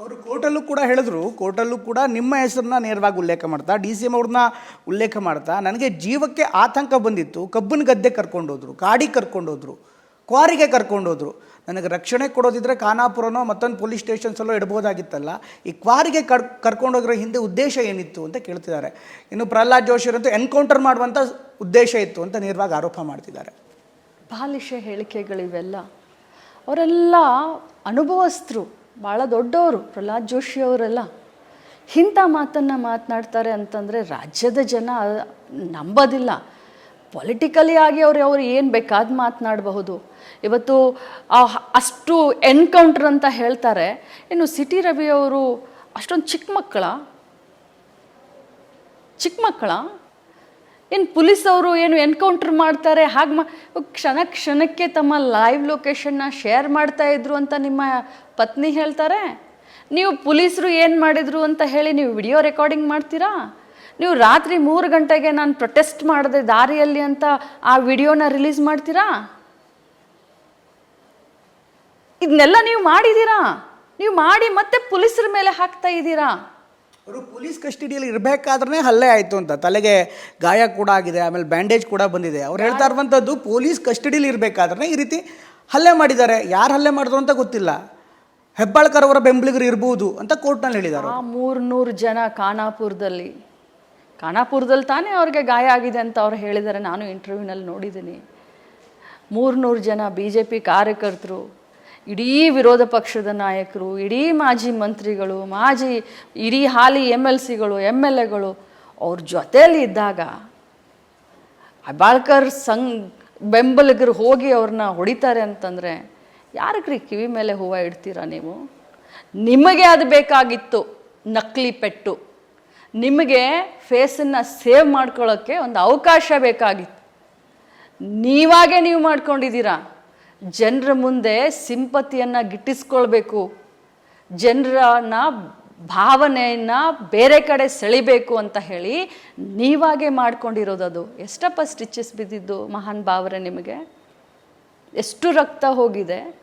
ಅವರು ಕೋರ್ಟಲ್ಲೂ ಕೂಡ ಹೇಳಿದ್ರು, ಕೋರ್ಟಲ್ಲೂ ಕೂಡ ನಿಮ್ಮ ಹೆಸರನ್ನ ನೇರವಾಗಿ ಉಲ್ಲೇಖ ಮಾಡ್ತಾ, ಡಿ ಸಿ ಎಂ ಅವ್ರನ್ನ ಉಲ್ಲೇಖ ಮಾಡ್ತಾ, ನನಗೆ ಜೀವಕ್ಕೆ ಆತಂಕ ಬಂದಿತ್ತು, ಕಬ್ಬನ ಗದ್ದೆ ಕರ್ಕೊಂಡೋದ್ರು ಗಾಡಿ ಕರ್ಕೊಂಡೋದ್ರು ಕ್ವಾರಿಗೆ ಕರ್ಕೊಂಡೋದ್ರು ನನಗೆ ರಕ್ಷಣೆ ಕೊಡೋದಿದ್ರೆ ಖಾನಾಪುರನೋ ಮತ್ತೊಂದು ಪೊಲೀಸ್ ಸ್ಟೇಷನ್ಸಲ್ಲೋ ಇಡ್ಬೋದಾಗಿತ್ತಲ್ಲ ಈ ಕ್ವಾರಿಗೆ ಕರ್ ಕರ್ಕೊಂಡೋಗ್ರ ಹಿಂದೆ ಉದ್ದೇಶ ಏನಿತ್ತು ಅಂತ ಕೇಳ್ತಿದ್ದಾರೆ. ಇನ್ನು ಪ್ರಹ್ಲಾದ್ ಜೋಶಿರಂತೂ ಎನ್ಕೌಂಟರ್ ಮಾಡುವಂಥ ಉದ್ದೇಶ ಇತ್ತು ಅಂತ ನೇರವಾಗಿ ಆರೋಪ ಮಾಡ್ತಿದ್ದಾರೆ. ಬಾಲಿಷ ಹೇಳಿಕೆಗಳಿವೆಲ್ಲ, ಅವರೆಲ್ಲ ಅನುಭವಸ್ಥರು. ಭಾಳ ದೊಡ್ಡವರು, ಪ್ರಹ್ಲಾದ್ ಜೋಶಿ ಅವರೆಲ್ಲ. ಇಂಥ ಮಾತನ್ನು ಮಾತನಾಡ್ತಾರೆ ಅಂತಂದರೆ ರಾಜ್ಯದ ಜನ ನಂಬೋದಿಲ್ಲ. ಪೊಲಿಟಿಕಲಿ ಆಗಿ ಅವ್ರು ಅವ್ರು ಏನು ಬೇಕಾದ ಮಾತನಾಡಬಹುದು. ಇವತ್ತು ಅಷ್ಟು ಎನ್ಕೌಂಟ್ರ್ ಅಂತ ಹೇಳ್ತಾರೆ. ಇನ್ನು ಸಿಟಿ ರವಿ ಅವರು ಅಷ್ಟೊಂದು ಚಿಕ್ಕ ಮಕ್ಕಳ ಚಿಕ್ಕ ಮಕ್ಕಳ ಏನು ಪೊಲೀಸ್ ಅವರು ಏನು ಎನ್ಕೌಂಟರ್ ಮಾಡ್ತಾರೆ? ಹಾಗೆ ಮಾ ಕ್ಷಣ ಕ್ಷಣಕ್ಕೆ ತಮ್ಮ ಲೈವ್ ಲೊಕೇಶನ್ನ ಶೇರ್ ಮಾಡ್ತಾ ಇದ್ರು ಅಂತ ನಿಮ್ಮ ಪತ್ನಿ ಹೇಳ್ತಾರೆ? ನೀವು ಪೊಲೀಸರು ಏನು ಮಾಡಿದ್ರು ಅಂತ ಹೇಳಿ ನೀವು ವಿಡಿಯೋ ರೆಕಾರ್ಡಿಂಗ್ ಮಾಡ್ತೀರಾ? ನೀವು ರಾತ್ರಿ ಮೂರು ಗಂಟೆಗೆ ನಾನು ಪ್ರೊಟೆಸ್ಟ್ ಮಾಡಿದೆ ದಾರಿಯಲ್ಲಿ ಅಂತ ಆ ವಿಡಿಯೋನ ರಿಲೀಸ್ ಮಾಡ್ತೀರಾ? ಇದನ್ನೆಲ್ಲ ನೀವು ಮಾಡಿದ್ದೀರಾ ನೀವು ಮಾಡಿ ಮತ್ತೆ ಪೊಲೀಸರ ಮೇಲೆ ಹಾಕ್ತಾ ಇದ್ದೀರಾ ಅವರು ಪೊಲೀಸ್ ಕಸ್ಟಡಿಯಲ್ಲಿ ಇರಬೇಕಾದ್ರೆ ಹಲ್ಲೆ ಆಯಿತು ಅಂತ. ತಲೆಗೆ ಗಾಯ ಕೂಡ ಆಗಿದೆ, ಆಮೇಲೆ ಬ್ಯಾಂಡೇಜ್ ಕೂಡ ಬಂದಿದೆ. ಅವ್ರು ಹೇಳ್ತಾ ಇರುವಂಥದ್ದು ಪೊಲೀಸ್ ಕಸ್ಟಡಿಯಲ್ಲಿ ಇರಬೇಕಾದ್ರೆ ಈ ರೀತಿ ಹಲ್ಲೆ ಮಾಡಿದ್ದಾರೆ. ಯಾರು ಹಲ್ಲೆ ಮಾಡಿದ್ರು ಅಂತ ಗೊತ್ತಿಲ್ಲ. ಹೆಬ್ಬಾಳ್ಕರ್ ಅವರ ಬೆಂಬಲಿಗರು ಇರ್ಬೋದು ಅಂತ ಕೋರ್ಟ್ನಲ್ಲಿ ಹೇಳಿದ್ದಾರೆ ಆ ಮೂರ್ನೂರು ಜನ ಖಾನಾಪುರದಲ್ಲಿ ಖಾನಾಪುರದಲ್ಲಿ ತಾನೇ ಅವ್ರಿಗೆ ಗಾಯ ಆಗಿದೆ ಅಂತ ಅವ್ರು ಹೇಳಿದ್ದಾರೆ. ನಾನು ಇಂಟರ್ವ್ಯೂನಲ್ಲಿ ನೋಡಿದ್ದೀನಿ. ಮೂರ್ನೂರು ಜನ ಬಿ ಜೆ ಪಿ ಕಾರ್ಯಕರ್ತರು ಇಡೀ ವಿರೋಧ ಪಕ್ಷದ ನಾಯಕರು, ಇಡೀ ಮಾಜಿ ಮಂತ್ರಿಗಳು, ಮಾಜಿ ಇಡೀ ಹಾಲಿ ಎಂ ಎಲ್ ಸಿಗಳು ಎಂ ಎಲ್ ಎಗಳು ಅವ್ರ ಜೊತೆಯಲ್ಲಿ ಇದ್ದಾಗ ಅಬಾಳ್ಕರ್ ಸಂಘ ಬೆಂಬಲಿಗರು ಹೋಗಿ ಅವ್ರನ್ನ ಹೊಡಿತಾರೆ ಅಂತಂದರೆ ಯಾರಕ್ರಿ ಕಿವಿ ಮೇಲೆ ಹೂವು ಇಡ್ತೀರಾ ನೀವು? ನಿಮಗೆ ಅದು ಬೇಕಾಗಿತ್ತು, ನಕಲಿ ಪೆಟ್ಟು. ನಿಮಗೆ ಫೇಸನ್ನು ಸೇವ್ ಮಾಡ್ಕೊಳ್ಳೋಕ್ಕೆ ಒಂದು ಅವಕಾಶ ಬೇಕಾಗಿತ್ತು. ನೀವಾಗೆ ನೀವು ಮಾಡ್ಕೊಂಡಿದ್ದೀರಾ? ಜನರ ಮುಂದೆ ಸಿಂಪತಿಯನ್ನು ಗಿಟ್ಟಿಸ್ಕೊಳ್ಬೇಕು. ಜನರನ್ನ ಭಾವನೆಯನ್ನು ಬೇರೆ ಕಡೆ ಸೆಳಿಬೇಕು ಅಂತ ಹೇಳಿ ನೀವಾಗೆ ಅದು ಎಷ್ಟಪ್ಪ ಸ್ಟಿಚಸ್ ಬಿದ್ದಿದ್ದು ಮಹಾನ್ ಭಾವರೆ ನಿಮಗೆ? ಎಷ್ಟು ರಕ್ತ ಹೋಗಿದೆ?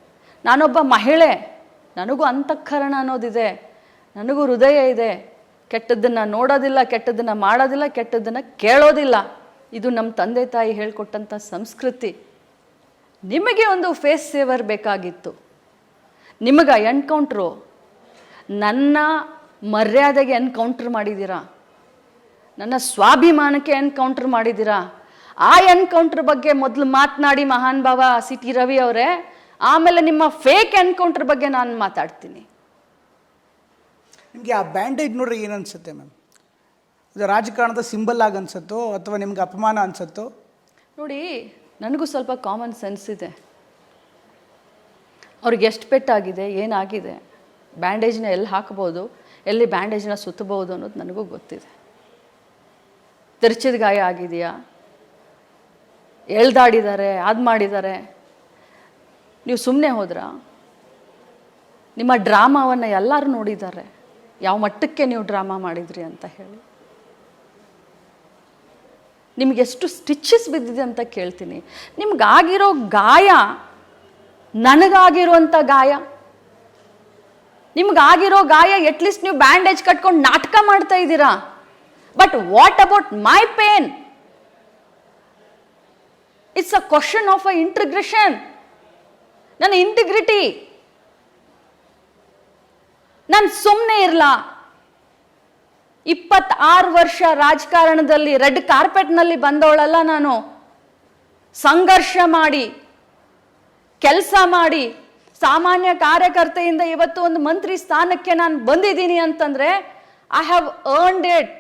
ನಾನೊಬ್ಬ ಮಹಿಳೆ. ನನಗೂ ಅಂತಃಕರಣ ಅನ್ನೋದಿದೆ. ನನಗೂ ಹೃದಯ ಇದೆ. ಕೆಟ್ಟದ್ದನ್ನು ನೋಡೋದಿಲ್ಲ, ಕೆಟ್ಟದ್ದನ್ನು ಮಾಡೋದಿಲ್ಲ, ಕೆಟ್ಟದ್ದನ್ನು ಕೇಳೋದಿಲ್ಲ. ಇದು ನಮ್ಮ ತಂದೆ ತಾಯಿ ಹೇಳ್ಕೊಟ್ಟಂಥ ಸಂಸ್ಕೃತಿ. ನಿಮಗೆ ಒಂದು ಫೇಸ್ ಸೇವರ್ ಬೇಕಾಗಿತ್ತು. ನಿಮಗೆ ಎನ್ಕೌಂಟ್ರು ನನ್ನ ಮರ್ಯಾದೆಗೆ ಎನ್ಕೌಂಟ್ರ್ ಮಾಡಿದ್ದೀರಾ? ನನ್ನ ಸ್ವಾಭಿಮಾನಕ್ಕೆ ಎನ್ಕೌಂಟ್ರ್ ಮಾಡಿದ್ದೀರಾ? ಆ ಎನ್ಕೌಂಟ್ರ್ ಬಗ್ಗೆ ಮೊದಲು ಮಾತನಾಡಿ ಮಹಾನ್ ಭಾವ ಸಿ ಟಿ ರವಿ ಅವರೇ ಆಮೇಲೆ ನಿಮ್ಮ ಫೇಕ್ ಎನ್ಕೌಂಟ್ರ್ ಬಗ್ಗೆ ನಾನು ಮಾತಾಡ್ತೀನಿ. ನಿಮಗೆ ಆ ಬ್ಯಾಂಡೇಜ್ ನೋಡ್ರಿ ಏನು ಅನಿಸುತ್ತೆ ಮ್ಯಾಮ್ ಅದು ರಾಜಕಾರಣದ ಸಿಂಬಲ್ ಆಗಿ ಅನಿಸುತ್ತೋ ಅಥವಾ ನಿಮ್ಗೆ ಅಪಮಾನ ಅನ್ಸುತ್ತೋ? ನೋಡಿ ನನಗೂ ಸ್ವಲ್ಪ ಕಾಮನ್ ಸೆನ್ಸ್ ಇದೆ. ಅವ್ರಿಗೆ ಎಷ್ಟು ಪೆಟ್ಟಾಗಿದೆ, ಏನಾಗಿದೆ ಬ್ಯಾಂಡೇಜ್ನ ಎಲ್ಲಿ ಹಾಕ್ಬೋದು, ಎಲ್ಲಿ ಬ್ಯಾಂಡೇಜ್ನ ಸುತ್ತಬಹುದು ಅನ್ನೋದು ನನಗೂ ಗೊತ್ತಿದೆ. ತಿರ್ಚಿದ ಗಾಯ ಆಗಿದೆಯಾ? ಎಳ್ದಾಡಿದ್ದಾರೆ ಅದು ಮಾಡಿದ್ದಾರೆ ನೀವು ಸುಮ್ಮನೆ ಹೋದ್ರಾ? ನಿಮ್ಮ ಡ್ರಾಮಾವನ್ನು ಎಲ್ಲರೂ ನೋಡಿದ್ದಾರೆ ಯಾವ ಮಟ್ಟಕ್ಕೆ ನೀವು ಡ್ರಾಮಾ ಮಾಡಿದ್ರಿ ಅಂತ ಹೇಳಿ. ನಿಮ್ಗೆ ಎಷ್ಟು ಸ್ಟಿಚಸ್ ಬಿದ್ದಿದೆ ಅಂತ ಕೇಳ್ತೀನಿ. ನಿಮ್ಗಾಗಿರೋ ಗಾಯ ನನಗಾಗಿರುವಂಥ ಗಾಯ? ನಿಮ್ಗಾಗಿರೋ ಗಾಯ ಎಟ್ಲೀಸ್ಟ್ ನೀವು ಬ್ಯಾಂಡೇಜ್ ಕಟ್ಕೊಂಡು ನಾಟಕ ಮಾಡ್ತಾ ಇದ್ದೀರಾ? But what about my pain it's a question of a integration ನನ್ನ ಇಂಟಿಗ್ರಿಟಿ ನಾನು ಸುಮ್ಮನೆ ಇರಲ್ಲ ಇಪ್ಪತ್ತಾರು ವರ್ಷ ರಾಜಕಾರಣದಲ್ಲಿ ರೆಡ್ ಕಾರ್ಪೆಟ್ನಲ್ಲಿ ಬಂದವಳಲ್ಲ ನಾನು. ಸಂಘರ್ಷ ಮಾಡಿ, ಕೆಲಸ ಮಾಡಿ, ಸಾಮಾನ್ಯ ಕಾರ್ಯಕರ್ತೆಯಿಂದ ಇವತ್ತು ಒಂದು ಮಂತ್ರಿ ಸ್ಥಾನಕ್ಕೆ ನಾನು ಬಂದಿದ್ದೀನಿ ಅಂತಂದರೆ ಐ ಹ್ಯಾವ್ ಅರ್ನ್ಡ್ ಇಟ್